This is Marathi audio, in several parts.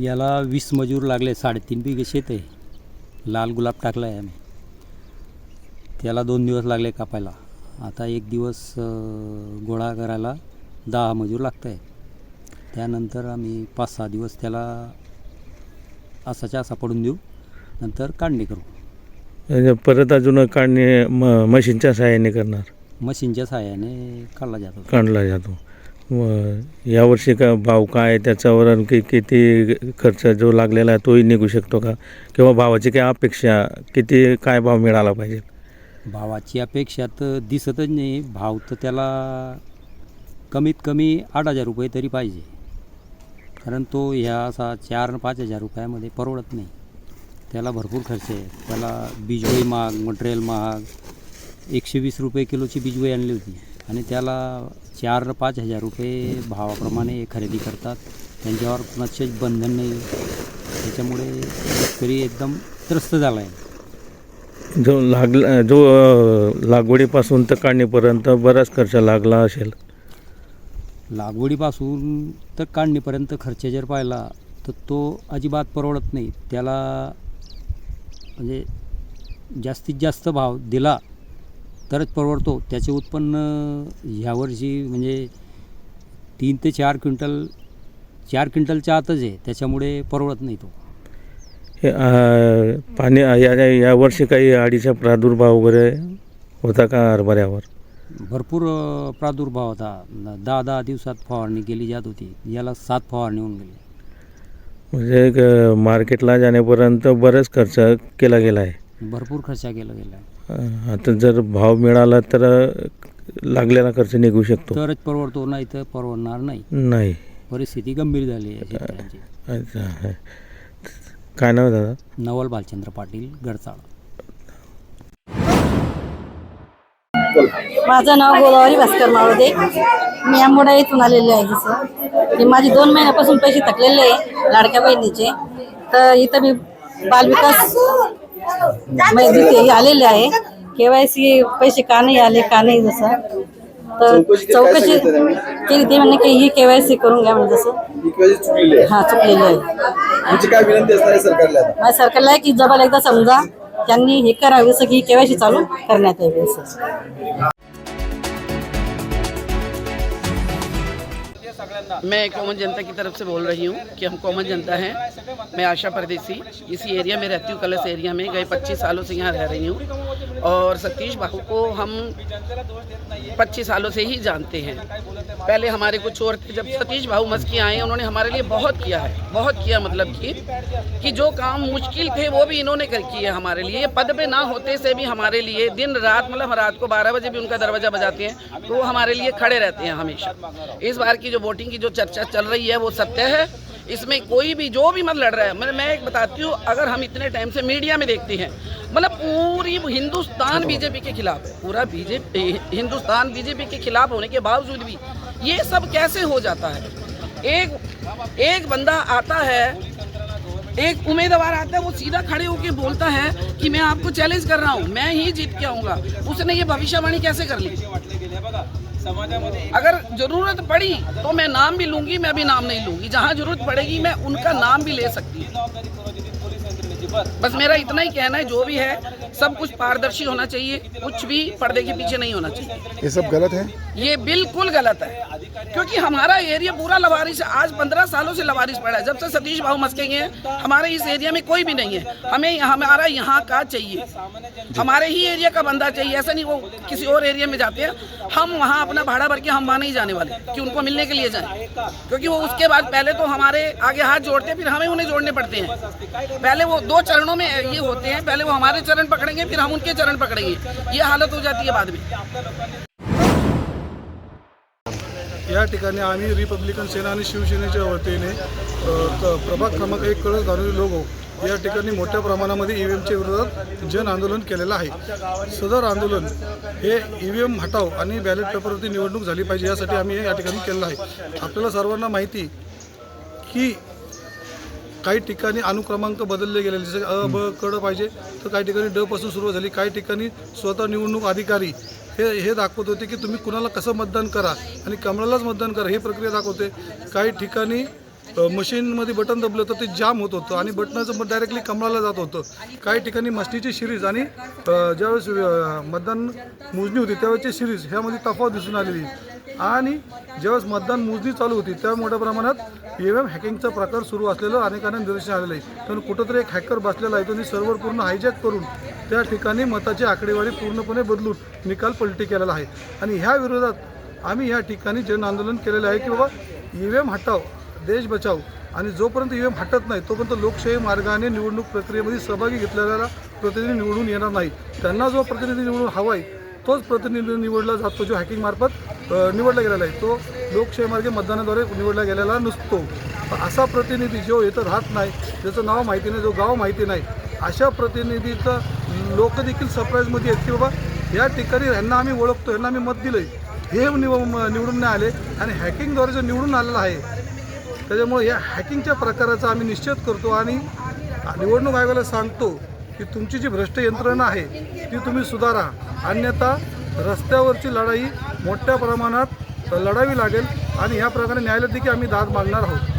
याला वीस मजूर लागले साडेतीन बिघे शेत आहे. लाल गुलाब टाकला आहे आम्ही. त्याला दोन दिवस लागले कापायला. आता एक दिवस गोळा करायला दहा मजूर लागत आहे त्यानंतर आम्ही पाच सहा दिवस त्याला असाच्या असा पडून देऊ. नंतर काढणी करू. परत अजून काढणे म मशीनच्या सहाय्याने करणार? मशीनच्या सहाय्याने काढला जातो. काढला जातो. यावर्षी का भाव काय त्याच्यावर आणखी किती खर्च जो लागलेला आहे तोही निघू शकतो का? किंवा भावाची काय अपेक्षा किती काय भाव मिळाला पाहिजे? भावाची अपेक्षा तर दिसतच नाही. भाव तर त्याला कमीत कमी आठ हजार रुपये तरी पाहिजे. कारण तो ह्या असा चार न पाच हजार रुपयामध्ये परवडत नाही. त्याला भरपूर खर्च आहे. त्याला बीजवई महाग मटेरियल महाग एकशे वीस रुपये किलोची बीजवई आणली होती. आणि त्याला चार पाच हजार रुपये भावाप्रमाणे खरेदी करतात. त्यांच्यावर कुणाचेच बंधन नाही. त्याच्यामुळे शेतकरी एकदम त्रस्त झाला आहे जो लागला जो अ, लागवडीपासून तर काढणीपर्यंत बराच खर्च लागला असेल. लागवडीपासून तर काढणीपर्यंत खर्च जर पाहिला तर तो अजिबात परवडत नाही. त्याला म्हणजे जास्तीत जास्त भाव दिला तरच परवडतो. त्याचे उत्पन्न ह्यावर्षी म्हणजे तीन ते चार क्विंटल चार क्विंटलच्या आतच आहे. त्याच्यामुळे परवडत नाही तो. हे अ, पाणी या या- यावर्षी काही अडीचा प्रादुर्भाव वगैरे होता का हरभऱ्यावर? भरपूर अ, प्रादुर्भाव होता. न- दहा दहा दिवसात फवारणी केली जात होती. याला सात फवारणी होऊन गेली. म्हणजे मार्केटला जाण्यापर्यंत बराच खर्च केला गेला आहे. भरपूर खर्च केला गेला आता जर भाव मिळाला तर लागलेला खर्च निघू शकतो. तरच परवडतो नाही तर परवडणार नाही. नाही. परिस्थिती गंभीर झाली आहे शेतकऱ्यांची. अच्छा. काय नाव आहे दादा? नवल भालचंद्र पाटील गडचाळ. माझं नाव गोदावरी भास्कर मावदे मी आंबोडा येथून आलेले आहे जसं की माझे दोन महिन्यापासून पैसे थकलेले आहे लाडक्या बहिणीचे. तर इथं मी बालविकास मध्ये तिथे आलेले आहे. केवायसी पैसे का नाही आले का नाही जसं. तर चौकशी केली ते म्हणणे की ही केवायसी करून घ्या म्हणजे जसं. हा चुकलेलं आहे? माझ्या सरकारला आहे की जबाल एकदा समजा. त्यांनी हे करावं जसं की केवायसी चालू करण्यात यावी असं. मैं कॉमन जनता की तरफ़ से बोल रही हूँ कि हम कॉमन जनता हैं। मैं आशा परदेसी, इसी एरिया में रहती हूँ, कलश एरिया में, गए 25 सालों से यहाँ रह रही हूँ। और सतीश बाबू को हम 25 सालों से ही जानते हैं। पहले हमारे कुछ और थे, जब सतीश बाबू मस्की आए, उन्होंने हमारे लिए बहुत किया है। बहुत किया मतलब कि कि जो काम मुश्किल थे, वो भी इन्होंने कर किए हमारे लिए। पद पे ना होते से भी हमारे लिए, दिन रात मतलब रात को बारह बजे भी उनका दरवाज़ा बजाते हैं तो वो हमारे लिए खड़े रहते हैं हमेशा। इस बार की जो वोटिंग की जो चर्चा चल रही है वो सत्य है। इसमें कोई भी जो भी मत लड़ रहा है। मैं मैं एक बताती हूँ अगर हम इतने टाइम से मीडिया में देखते हैं मतलब पूरी हिंदुस्तान बीजेपी के खिलाफ है। पूरा बीजेपी हिंदुस्तान बीजेपी के खिलाफ होने के बावजूद भी ये सब कैसे हो जाता है? एक एक बंदा आता है एक उम्मीदवार आता है, वो सीधा खड़े होकर बोलता है कि मैं आपको चैलेंज कर रहा हूँ, मैं ही जीत के आऊँगा। उसने ये भविष्यवाणी कैसे कर ली? अगर ज़रूरत पड़ी तो मैं नाम भी लूँगी, मैं भी नाम नहीं लूँगी। जहाँ ज़रूरत पड़ेगी, मैं उनका नाम भी ले सकती हूँ। बस मेरा इतना ही कहना है, जो भी है सब कुछ पारदर्शी होना चाहिए कुछ भी पर्दे के पीछे नहीं होना चाहिए। ये सब गलत है? ये बिल्कुल गलत है क्योंकि हमारा एरिया पूरा लवारिश है। आज पंद्रह सालों से लवारिश पड़ा है। जब से सतीश भाऊ मस्के गए हैं हमारे इस एरिया में कोई भी नहीं है। हमें हमारा यहाँ का चाहिए। हमारे ही एरिया का बंदा चाहिए। ऐसा नहीं वो किसी और एरिया में जाते हैं। हम वहाँ अपना भाड़ा भर के हम वहाँ नहीं जाने वाले कि उनको मिलने के लिए जाए। क्योंकि वो उसके बाद पहले तो हमारे आगे हाथ जोड़ते हैं फिर हमें उन्हें जोड़ने पड़ते हैं। पहले वो दो चरणों में ये होते हैं। पहले वो हमारे चरण पकड़ेंगे फिर हम उनके चरण पकड़ेंगे। ये हालत हो जाती है बाद में। या ठिकाणी आम्ही रिपब्लिकन सेना आणि शिवसेनेच्या वतीने क- प्रभाग क्रमांक एक कळस घालून लोगो या ठिकाणी मोठ्या प्रमाणामध्ये ई व्ही एमच्या विरोधात जन आंदोलन केलेलं आहे. सदर आंदोलन हे ई व्ही एम हटाव आणि बॅलेट पेपरवरती निवडणूक झाली पाहिजे यासाठी आम्ही या ठिकाणी केलेलं आहे. आपल्याला सर्वांना माहिती की काही ठिकाणी अनुक्रमांक बदलले गेलेले जसे अ ब कड पाहिजे तर काही ठिकाणी ड पासून सुरुवात झाली. काही ठिकाणी स्वतः निवडणूक अधिकारी. हे हे दाखवत होते की तुम्ही कुणाला कसं मतदान करा आणि कमळालाच मतदान करा ही प्रक्रिया दाखवते. काही ठिकाणी मशीनमध्ये बटन दबलं तर ते जाम होत होतं आणि बटनाचं डायरेक्टली कमळाला जात होतं. काही ठिकाणी मस्तीची सिरीज आणि ज्यावेळेस मतदान मोजणी होती त्यावेळेसची सिरीज ह्यामध्ये तफावत दिसून आलेली. आणि ज्यावेळेस मतदान मोजणी चालू होती त्या मोठ्या प्रमाणात ई व्ही एम हॅकिंगचा प्रकार सुरू असलेलं अनेकांना निदर्शन आलेलं आहे. कारण कुठंतरी एक हॅकर बसलेला आहे त्यांनी सर्व्हर पूर्ण हायजॅक करून त्या ठिकाणी मताची आकडेवारी पूर्णपणे बदलून निकाल पलटी केलेला आहे. आणि ह्या विरोधात आम्ही या ठिकाणी जन आंदोलन केलेलं आहे की बाबा ई व्ही एम हटाव. देश बचाव आणि जोपर्यंत ई हटत नाही तोपर्यंत लोकशाही मार्गाने निवडणूक प्रक्रियेमध्ये सहभागी घेतलेला प्रतिनिधी निवडून येणार नाही. त्यांना जो प्रतिनिधी निवडून हवा आहे तोच प्रतिनिधी निवडला जातो जो हॅकिंगमार्फत निवडला गेलेला आहे. तो लोकशाही मार्गे मतदानाद्वारे निवडला गेलेला नसतो. असा प्रतिनिधी जो इथं राहत नाही ज्याचं नाव माहिती नाही जो गाव माहिती नाही अशा प्रतिनिधीचं लोक देखील सरप्राईजमध्ये आहेत की बाबा या ठिकाणी ह्यांना आम्ही ओळखतो ह्यांना आम्ही मत दिलं हे निव निवडून नाही आले आणि हॅकिंगद्वारे जो निवडून आलेला आहे त्याच्यामुळे या हॅकिंगच्या प्रकाराचा आम्ही निश्चित करतो आणि निवडणूक आयोगाला सांगतो की तुमची जी भ्रष्ट यंत्रणा आहे ती तुम्ही सुधारा. अन्यथा रस्त्यावरची लढाई मोठ्या प्रमाणात लढावी लागेल आणि ह्या प्रकारे न्यायालयात देखील आम्ही दाद मागणार आहोत.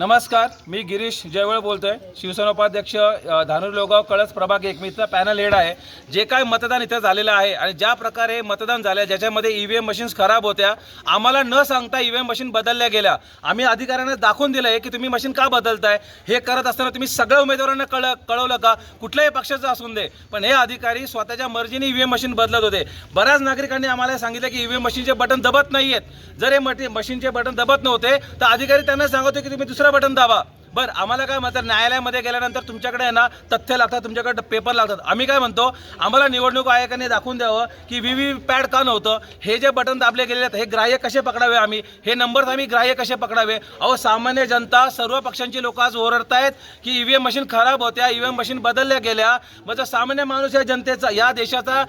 नमस्कार मी गिरीश जयवळ बोलतोय. शिवसेना उपाध्यक्ष अ, लोगाव कळस प्रभाग एक मी पॅनल हेड आहे. जे काय मतदान इथं झालेलं आहे आणि ज्या प्रकारे मतदान झालं ज्याच्यामध्ये ई व्ही एम मशीन्स खराब होत्या आम्हाला न सांगता ई व्ही एम मशीन बदलल्या गेल्या. आम्ही अधिकाऱ्यांना दाखवून दिलं आहे की तुम्ही मशीन का बदलताय? हे करत असताना तुम्ही सगळ्या उमेदवारांना कळ कळवलं का? कुठल्याही पक्षाचं असून दे. पण हे अधिकारी स्वतःच्या मर्जीने ई व्ही एम मशीन बदलत होते. बऱ्याच नागरिकांनी आम्हाला सांगितलं की ई व्ही एम मशीनचे बटन दबत नाही आहेत जर हे मटी मशीनचे बटन दबत नव्हते तर अधिकारी त्यांना सांगत होते की तुम्ही दुसरा बटन दाबा बरं आम्हाला काय म्हणतात न्यायालयामध्ये गेल्यानंतर तुमच्याकडे आहे ना तथ्य लागतात तुमच्याकडे पेपर लागतात. आम्ही काय म्हणतो आम्हाला निवडणूक आयोगाने दाखवून द्यावं की व्ही व्ही पॅड का नव्हतं? हे जे बटन दाबले गेलेले आहेत हे ग्राह्य कसे पकडावे आम्ही? हे नंबर्स आम्ही ग्राह्य कसे पकडावे? अहो सामान्य जनता सर्व पक्षांची लोक आज ओरडतायत की ई व्ही एम मशीन खराब होत्या ई व्ही एम मशीन बदलल्या गेल्या. मग जर सामान्य माणूस या जनतेचा या देशाचा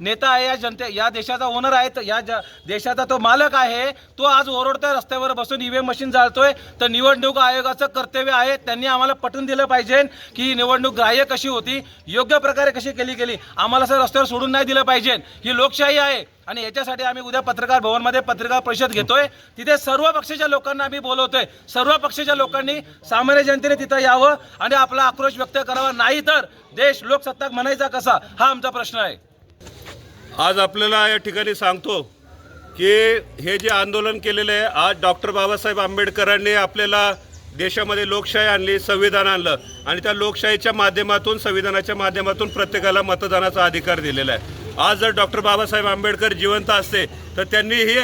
नेता आहे या जनते या देशाचा ओनर आहे तर या ज- देशाचा तो मालक आहे तो आज ओरडतोय रस्त्यावर बसून ई व्ही एम मशीन जाळतोय. तर निवडणूक आयोगाचं कर्तव्य आहे त्यांनी आम्हाला पटवून दिलं पाहिजे की निवडणूक ग्राह्य कशी होती योग्य प्रकारे कशी केली गेली आम्हाला असं रस्त्यावर सोडून नाही दिलं पाहिजे. ही लोकशाही आहे आणि याच्यासाठी आम्ही उद्या पत्रकार भवनमध्ये पत्रकार परिषद घेतोय. तिथे सर्व पक्षाच्या लोकांना आम्ही बोलवतोय. सर्व पक्षाच्या लोकांनी सामान्य जनतेने तिथं यावं आणि आपला आक्रोश व्यक्त करावा. नाही तर देश लोकसत्ताक म्हणायचा कसा? हा आमचा प्रश्न आहे. आज आपल्याला या ठिकाणी सांगतो की हे जे आंदोलन केलेलं आहे आज डॉक्टर बाबासाहेब आंबेडकरांनी आपल्याला देशामध्ये लोकशाही आणली संविधान आणलं आणि त्या लोकशाहीच्या माध्यमातून संविधानाच्या माध्यमातून प्रत्येकाला मतदानाचा अधिकार दिलेला आहे. आज जर डॉक्टर बाबासाहेब आंबेडकर जिवंत असते तर त्यांनी ही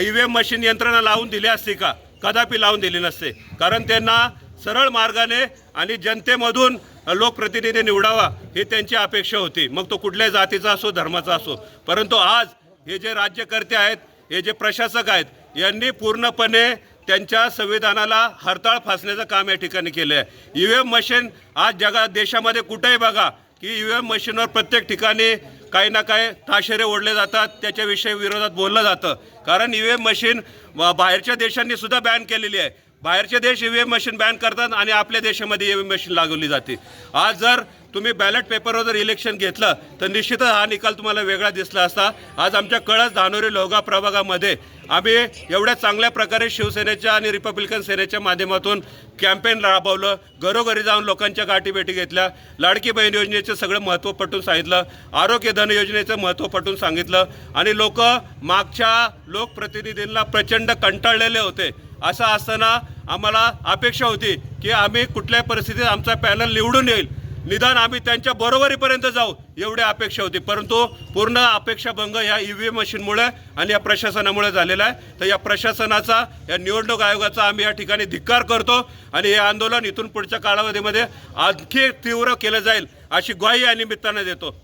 ई व्ही एम मशीन यंत्रणा लावून दिली असती का? कदापि लावून दिली नसते. कारण त्यांना सरळ मार्गाने आणि जनतेमधून लोकप्रतिनिधी निवडावा ही त्यांची अपेक्षा होती. मग तो कुठल्याही जातीचा असो धर्माचा असो. परंतु आज हे जे राज्यकर्ते आहेत हे जे प्रशासक आहेत यांनी पूर्णपणे त्यांच्या संविधानाला हरताळ फासण्याचं काम या ठिकाणी केलं आहे ई व्ही एम मशीन आज जगा देशामध्ये कुठेही बघा की ई व्ही एम मशीनवर प्रत्येक ठिकाणी काही ना काही ताशेरे ओढले जातात त्याच्याविषयी विरोधात बोललं जातं. कारण ई व्ही एम मशीन व बाहेरच्या देशांनी सुद्धा बॅन केलेली आहे. बाहेरचे देश E V M machine ban करतात आणि आपल्या देशामध्ये ई व्ही एम मशीन लागवली जाते. आज जर तुम्ही बॅलेट पेपरवर जर इलेक्शन घेतलं तर निश्चितच हा निकाल तुम्हाला वेगळा दिसला असता. आज आमच्या कळस धानोरी लोहगा प्रभागामध्ये आम्ही एवढ्या चांगल्या प्रकारे शिवसेनेच्या आणि रिपब्लिकन सेनेच्या माध्यमातून कॅम्पेन राबवलं. घरोघरी जाऊन लोकांच्या गाठीभेटी घेतल्या. लाडकी बहीण योजनेचं सगळं महत्त्व पटवून सांगितलं. आरोग्य धन योजनेचं महत्त्व पटवून सांगितलं. आणि लोक मागच्या लोकप्रतिनिधींना प्रचंड कंटाळलेले होते. असं असताना आम्हाला अपेक्षा होती की आम्ही कुठल्याही परिस्थितीत आमचा पॅनल निवडून येईल. निदान आम्ही त्यांच्या बरोबरीपर्यंत जाऊ एवढी अपेक्षा होती. परंतु पूर्ण अपेक्षाभंग या ई व्ही एम मशीनमुळे आणि या प्रशासनामुळे झालेला आहे. तर या प्रशासनाचा या निवडणूक आयोगाचा आम्ही या ठिकाणी धिक्कार करतो आणि हे आंदोलन इथून पुढच्या कालावधीमध्ये आणखी तीव्र केलं जाईल अशी ग्वाही या निमित्तानं देतो.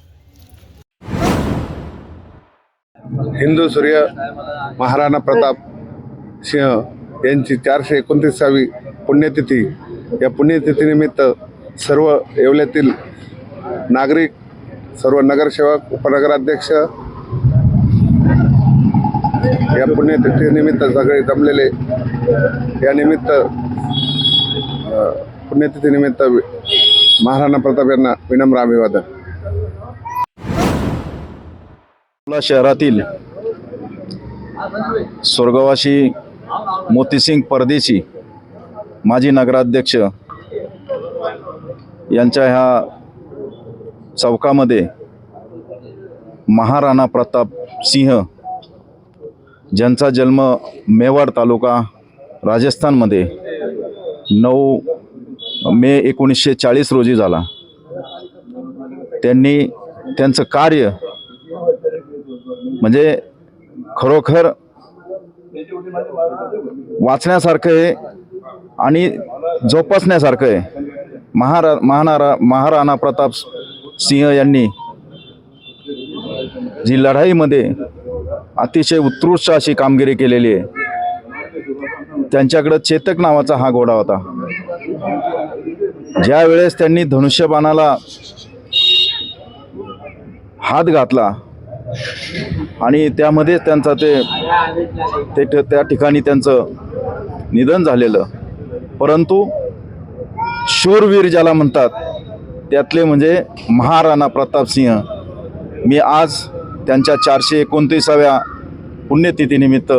हिंदू सूर्य महाराणा प्रताप सिंह यांची चारशे एकोणतीसावी पुण्यतिथी. या पुण्यतिथीनिमित्त सर्व येवल्यातील नागरिक सर्व नगरसेवक उपनगराध्यक्ष या पुण्यतिथीनिमित्त सगळे जमलेले. या निमित्त पुण्यतिथीनिमित्त महाराणा प्रताप यांना विनम्र अभिवादन. शहरातील स्वर्गवासी मोतीसिंग परदेशी माजी नगराध्यक्ष यांच्या ह्या चौकामध्ये महाराणा प्रताप सिंह ज्यांचा जन्म मेवाड तालुका राजस्थानमध्ये नऊ मे एकोणीसशे चाळीस रोजी झाला. त्यांनी त्यांचं कार्य म्हणजे खरोखर वाचण्यासारखं आहे आणि जोपासण्यासारखं आहे. महारा महानारा महाराणा प्रताप सिंह यांनी जी लढाईमध्ये अतिशय उत्कृष्ट अशी कामगिरी केलेली आहे. त्यांच्याकडं चेतक नावाचा हा घोडा होता. ज्या वेळेस त्यांनी धनुष्यबाणाला हात घातला आणि त्यामध्येच त्यांचा ते ते त्या ठिकाणी त्यांचं निधन झालेलं. परंतु शूरवीर ज्याला म्हणतात त्यातले म्हणजे महाराणा प्रतापसिंह मी आज त्यांच्या चारशे एकोणतीसाव्या पुण्यतिथीनिमित्त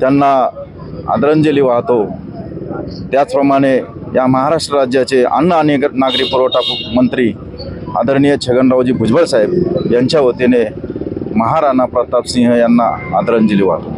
त्यांना आदरांजली वाहतो. त्याचप्रमाणे या महाराष्ट्र राज्याचे अन्न आणि नागरी पुरवठा मंत्री आदरणीय छगनरावजी भुजबळ साहेब यांच्या वतीने महाराणा प्रतापसिंह यांना आदरांजली वाहतो.